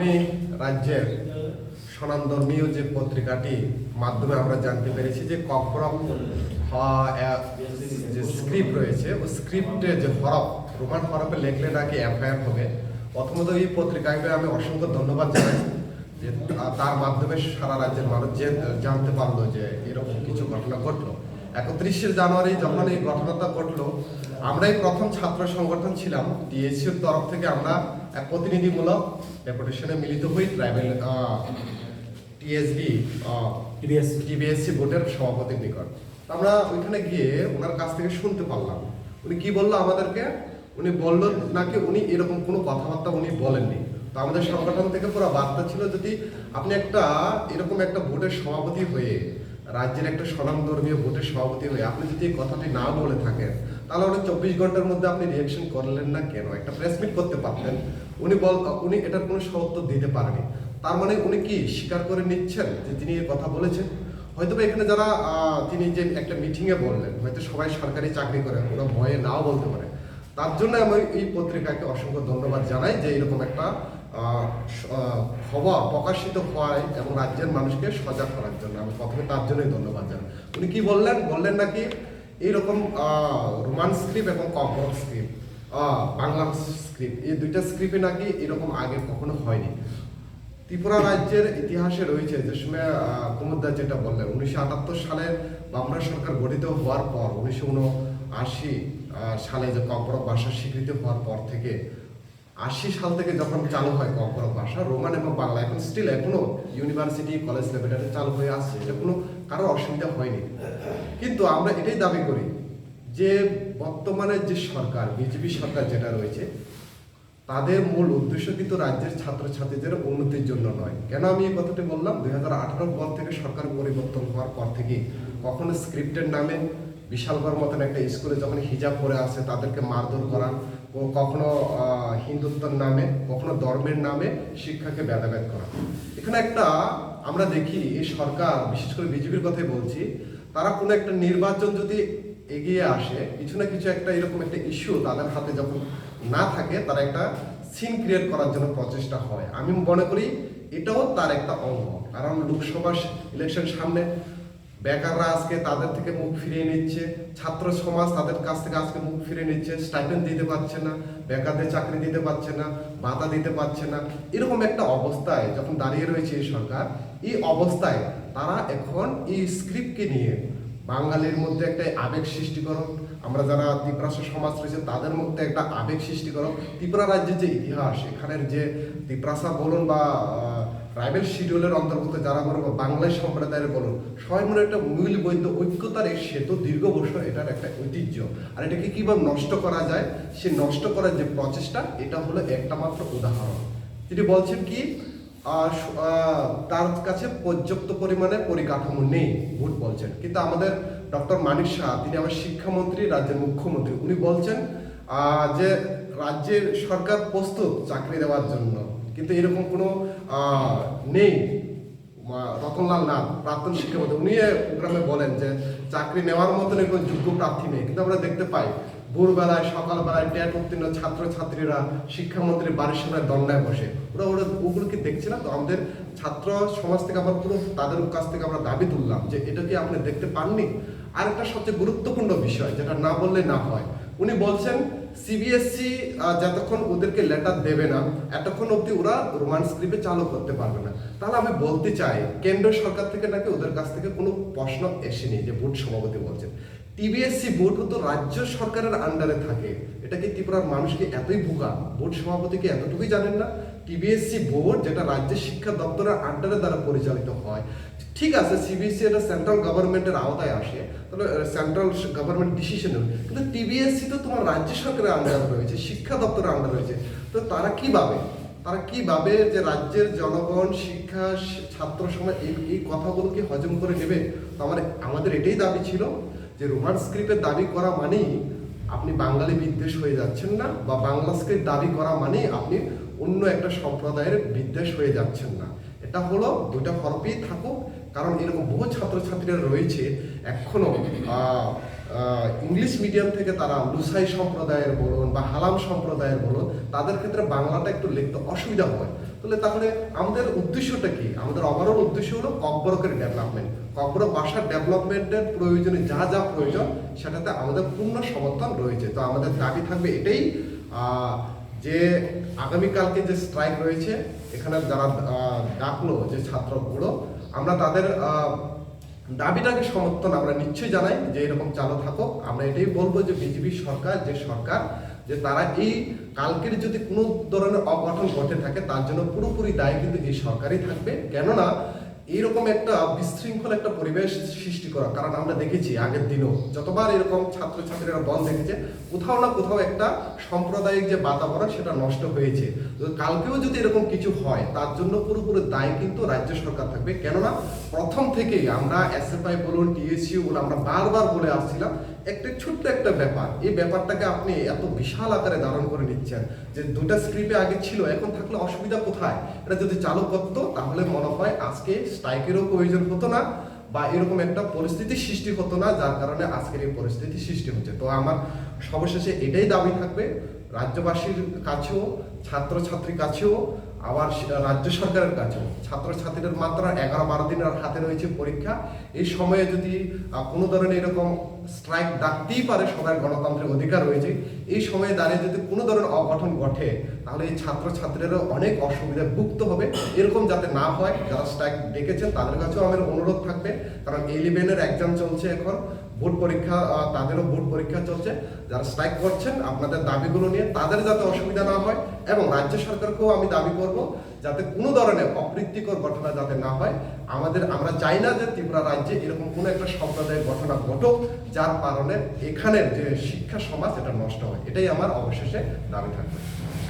আমি রাজ্যের স্বনামধর্মীয় যে পত্রিকাটি মাধ্যমে আমরা জানতে পেরেছি যে কফরম যে স্ক্রিপ্ট রয়েছে ওই স্ক্রিপ্টে যে হরফ, রোমান হরফে লেখলে নাকি এফআইআর হবে? প্রথমত এই পত্রিকাকে আমি অসংখ্য ধন্যবাদ জানাই যে তার মাধ্যমে সারা রাজ্যের মানুষ জানতে পারল যে এরকম কিছু ঘটনা ঘটলো। একত্রিশে জানুয়ারি যখন এই ঘটনাটা ঘটলো আমরাই প্রথম ছাত্র সংগঠন ছিলাম। টিএসসির তরফ থেকে আমরা এক প্রতিনিধিমূলক ডেপুটেশনে মিলিত হই ট্রাইবেল টিএসবি টিবিএসসি বোর্ডের সভাপতির নিকট। আমরা ওইখানে গিয়ে ওনার কাছ থেকে শুনতে পারলাম। উনি কি বলল আমাদেরকে? উনি বলল নাকি উনি এরকম কোনো কথাবার্তা উনি বলেননি। তো আমাদের সংগঠন থেকে পুরো বার্তা ছিল যদি আপনি একটা এরকম একটা বোর্ডের সভাপতি হয়ে রাজ্যের একটা স্বনামধর্মীয় ভোটের সভাপতি হয়ে আপনি যদি এই কথাটি না বলে থাকেন, তাহলে উনি চব্বিশ ঘণ্টার মধ্যে আপনি রিয়েকশন করলেন না কেন? একটা প্রেস মিট করতে পারতেন উনি বল, উনি এটার কোনো সত্য দিতে পারেনি। তার মানে উনি কি স্বীকার করে নিচ্ছেন যে তিনি এই কথা বলেছেন? হয়তো এখানে যারা তিনি যে একটা মিটিংয়ে বললেন, হয়তো সবাই সরকারি চাকরি করে, ওরা ভয়ে নাও বলতে পারে। তার জন্য আমি এই পত্রিকাকে অসংখ্য ধন্যবাদ জানাই যে এরকম একটা স- প্রকাশিত হয় এবং রাজ্যের মানুষকে সজাগ করার জন্য। আমি প্রথমে তার জন্যই ধন্যবাদ জানাই। উনি কি বললেন? বললেন নাকি এইরকম রোমান স্ক্রিপ্ট এবং কম্পোজ স্ক্রিপ্ট বাংলা স্ক্রিপ্ট, এই দুইটা স্ক্রিপ্টে নাকি এরকম আগে কখনো হয়নি। ত্রিপুরা রাজ্যের ইতিহাসে রয়েছে, যে সময় কুমুদ্দার যেটা বললেন, উনিশশো আটাত্তর সালের বামরা সরকার গঠিত হওয়ার পর, উনিশশো উনআশি সালে যে কম্পরক ভাষা স্বীকৃতি হওয়ার পর থেকে আশি সাল থেকে যখন চালু হয় কম্পরক ভাষা, রোমান এবং বাংলা, এখন স্টিল এখনও ইউনিভার্সিটি কলেজ লেভেলে চালু হয়ে আসছে। এটা কোনো কারও অসুবিধা হয়নি। কিন্তু আমরা এটাই দাবি করি যে বর্তমানে যে সরকার, বিজেপি সরকার যেটা রয়েছে, তাদের মূল উদ্দেশ্য কিন্তু রাজ্যের ছাত্রছাত্রীদের উন্নতির জন্য নয়। কেন আমি এই কথাটি বললাম? দুই হাজার আঠারো পর থেকে সরকার পরিবর্তন হওয়ার পর থেকে কখনো স্ক্রিপ্টের নামে বিশালগড় মতন একটা স্কুলে যখন হিজাব পরে আসে, তাদেরকে মারধর করা, ও কখনো হিন্দুত্বর নামে, কখনো ধর্মের নামে শিক্ষাকে ভেদাভেদ করা। এখানে একটা, আমরা দেখি, এই সরকার, বিশেষ করে বিজেপির কথাই বলছি, তারা কোনো একটা নির্বাচন যদি এগিয়ে আসে, কিছু না কিছু একটা এরকম একটা ইস্যু তাদের হাতে যখন না থাকে, তারা একটা সিন ক্রিয়েট করার জন্য প্রচেষ্টা হয়। আমি মনে করি, এটাও তার একটা অঙ্গ। কারণ লোকসভা ইলেকশন সামনে বেকাররা আজকে তাদের থেকে মুখ ফিরিয়ে নিচ্ছে, ছাত্র সমাজ তাদের কাছ থেকে আজকে মুখ ফিরিয়ে নিচ্ছে স্টাইপেন্ড দিতে পারছে না, বেকারদের চাকরি দিতে পারছে না ভাতা দিতে পারছে না। এরকম একটা অবস্থায় যখন দাঁড়িয়ে রয়েছে এই সরকার, এই অবস্থায় তারা এখন এই স্ক্রিপ্টকে নিয়ে বাঙালির মধ্যে একটা আবেগ সৃষ্টি করো আমরা যারা ত্রিপুরাসা সমাজ রয়েছে তাদের মধ্যে একটা আবেগ সৃষ্টি করো ত্রিপুরা রাজ্যের যে ইতিহাস, এখানের যে ত্রিপুরাসা বলুন বা ট্রাইবেল শিডিউলের অন্তর্ভুক্ত যারা বলুন বা বাংলায় সম্প্রদায়ের বলুন, সবাই মনে একটা মূল বৈধ ঐক্যতার এই সেতু দীর্ঘ বছর এটার একটা ঐতিহ্য। আর এটাকে কীভাবে নষ্ট করা যায়, সে নষ্ট করার যে প্রচেষ্টা, এটা হলো একটা মাত্র উদাহরণ। তিনি বলছেন কি তার কাছে পর্যাপ্ত পরিমাণে পরিকাঠামো নেই, ভোট বলছেন। কিন্তু আমাদের ডক্টর মানিক শাহ, তিনি আমার শিক্ষামন্ত্রী, রাজ্যের মুখ্যমন্ত্রী, উনি বলছেন যে রাজ্যের সরকার প্রস্তুত চাকরি দেওয়ার জন্য। কিন্তু এরকম কোনো নেই। রতনলাল নাথ, প্রাক্তন শিক্ষামন্ত্রী উনি প্রোগ্রামে বলেন যে, চাকরি নেওয়ার মতন কোনো যোগ্য প্রার্থী নেই। কিন্তু আমরা দেখতে পাই, ভোরবেলায়, সকালবেলায় ট্যাট উত্তীর্ণ ছাত্র ছাত্রীরা শিক্ষামন্ত্রীর বাড়ির সামনে দণ্ডায় বসে। ওরা ওরা ওগুলো কি দেখছে না? তো আমাদের ছাত্র সমাজ থেকে আমরা পুরো তাদের কাছ থেকে আমরা দাবি তুললাম যে, এটা কি আপনি দেখতে পাননি? আর একটা সবচেয়ে গুরুত্বপূর্ণ বিষয়, যেটা না বললে না হয় উনি বলছেন সিবিএসসি যতক্ষণ ওদেরকে লেটার দেবে না, এতক্ষণ অবধি ওরা রোমান স্ক্রিপে চালু করতে পারবে না। তাহলে আমি বলতে চাই কেন্দ্র সরকার থেকে নাকি ওদের কাছ থেকে কোনো প্রশ্ন এসেনি যে বোর্ড সভাপতি বলছেন? টিবিএসসি বোর্ড তো রাজ্য সরকারের আন্ডারে থাকে। এটা কি ত্রিপুরার মানুষকে এতই বোকা বোর্ড সভাপতিকে এতটুকুই জানেন না? টিবিএসসি বোর্ড যেটা রাজ্যের শিক্ষা দপ্তরের আন্ডারে দ্বারা পরিচালিত হয়। ঠিক আছে সিবিএসসি এটা সেন্ট্রাল গভর্নমেন্টের আওতায় আসে। তাহলে সেন্ট্রাল গভর্নমেন্ট ডিসিশন কিন্তু টিবিএসসি তো তোমার রাজ্য সরকারের আন্ডারে রয়েছে, শিক্ষা দপ্তরের আন্ডারে রয়েছে। তো তারা কীভাবে তারা কীভাবে যে রাজ্যের জনগণ, শিক্ষা ছাত্র সমাজ, এই এই কথাগুলোকে হজম করে নেবে? তো আমার আমাদের এটাই দাবি ছিল। যে রোমান স্ক্রিপ্টের দাবি করা মানেই আপনি বাঙালি বিদ্বেষ হয়ে যাচ্ছেন না বা বাংলা স্ক্রিপ্ট দাবি করা মানেই আপনি অন্য একটা সম্প্রদায়ের বিদ্বেষ হয়ে যাচ্ছেন না। এটা হলো দুটা হরফেই থাকুক কারণ এরকম বহু ছাত্রছাত্রীরা রয়েছে এখনও আহ, আহ, ইংলিশ মিডিয়াম থেকে তারা লুসাই সম্প্রদায়ের বলুন বা হালাম সম্প্রদায়ের বলুন তাদের ক্ষেত্রে বাংলাটা একটু লিখতে অসুবিধা হয়। তাহলে তাহলে আমাদের উদ্দেশ্যটা কি? আমাদের ওভারঅল উদ্দেশ্য হলো ককবরকের ডেভেলপমেন্ট ককবর বাসার ডেভেলপমেন্টের প্রয়োজনে যা যা প্রয়োজন, সেটাতে আমাদের পূর্ণ সমর্থন রয়েছে। তো আমাদের দাবি থাকবে এটাই। যে আগামীকালকে যে স্ট্রাইক রয়েছে, এখানে যারা ডাকলো যে ছাত্রগুলো আমরা তাদের দাবিটাকে সমর্থন আমরা নিশ্চয়ই জানাই যে এরকম চালু থাকো আমরা এটাই বলব যে বিজেপি সরকার, যে সরকার যে তারা এই কালকের যদি কোনো ধরনের অঘটন ঘটে থাকে, তার জন্য পুরোপুরি দায় কিন্তু এই সরকারই থাকবে। কেননা এইরকম একটা বিশৃঙ্খল একটা পরিবেশ সৃষ্টি করা, কারণ আমরা দেখেছি আগের দিনও যতবার এরকম ছাত্রছাত্রীরা বন্ধ দেখেছে, কোথাও না কোথাও একটা সাম্প্রদায়িক যে বাতাবরণ সেটা নষ্ট হয়েছে। কালকেও যদি এরকম কিছু হয়, তার জন্য পুরোপুরি দায় কিন্তু রাজ্য সরকার থাকবে। কেননা, প্রথম থেকেই আমরা এসএফআই বলুন টিএসইউ বলুন, আমরা বারবার বলে আসছিলাম একটা ছোট্ট একটা ব্যাপার। এই ব্যাপারটাকে আপনি এত বিশাল আকারে ধারণ করে নিচ্ছেন যে দুটা স্ক্রিপে আগে ছিল, এখন থাকলে অসুবিধা কোথায়? এটা যদি চালু করতো, তাহলে মনে হয় আজকে স্ট্রাইকেরও প্রয়োজন হতো না বা এরকম একটা পরিস্থিতি সৃষ্টি হতো না, যার কারণে আজকের এই পরিস্থিতি সৃষ্টি হচ্ছে। তো আমার সর্বশেষে এটাই দাবি থাকবে, রাজ্যবাসীর কাছেও ছাত্রছাত্রীর কাছেও আবার রাজ্য সরকারের কাছেও ছাত্রছাত্রীদের মাত্র এগারো বারো দিন আর হাতে রয়েছে পরীক্ষা। এই সময়ে যদি কোনো ধরনের এরকম স্ট্রাইক ডাকতেই পারে সবার গণতন্ত্রের অধিকার রয়েছে। এই সময়ে দাঁড়িয়ে যদি কোনো ধরনের অঘটন ঘটে তাহলে এই ছাত্রছাত্রীরা অনেক অসুবিধায় ভুক্ত হবে। এরকম যাতে না হয়, যারা স্ট্রাইক ডেকেছেন তাদের কাছেও আমার অনুরোধ থাকবে। কারণ ইলেভেনের এক্সাম চলছে এখন বোর্ড পরীক্ষা তাদেরও বোর্ড পরীক্ষা চলছে। যারা স্ট্রাইক করছেন, আপনাদের দাবিগুলো নিয়ে তাদের যাতে অসুবিধা না হয় এবং রাজ্য সরকারকেও আমি দাবি করব, যাতে কোনো ধরনের অপ্রীতিকর ঘটনা যাতে না হয়। আমাদের, আমরা চাই না যে ত্রিপুরা রাজ্যে এরকম কোনো একটা সম্প্রদায়ের ঘটনা ঘটুক, যার কারণে এখানের যে শিক্ষা সমাজ এটা নষ্ট হয়। এটাই আমার অবশেষে দাবি থাকবে।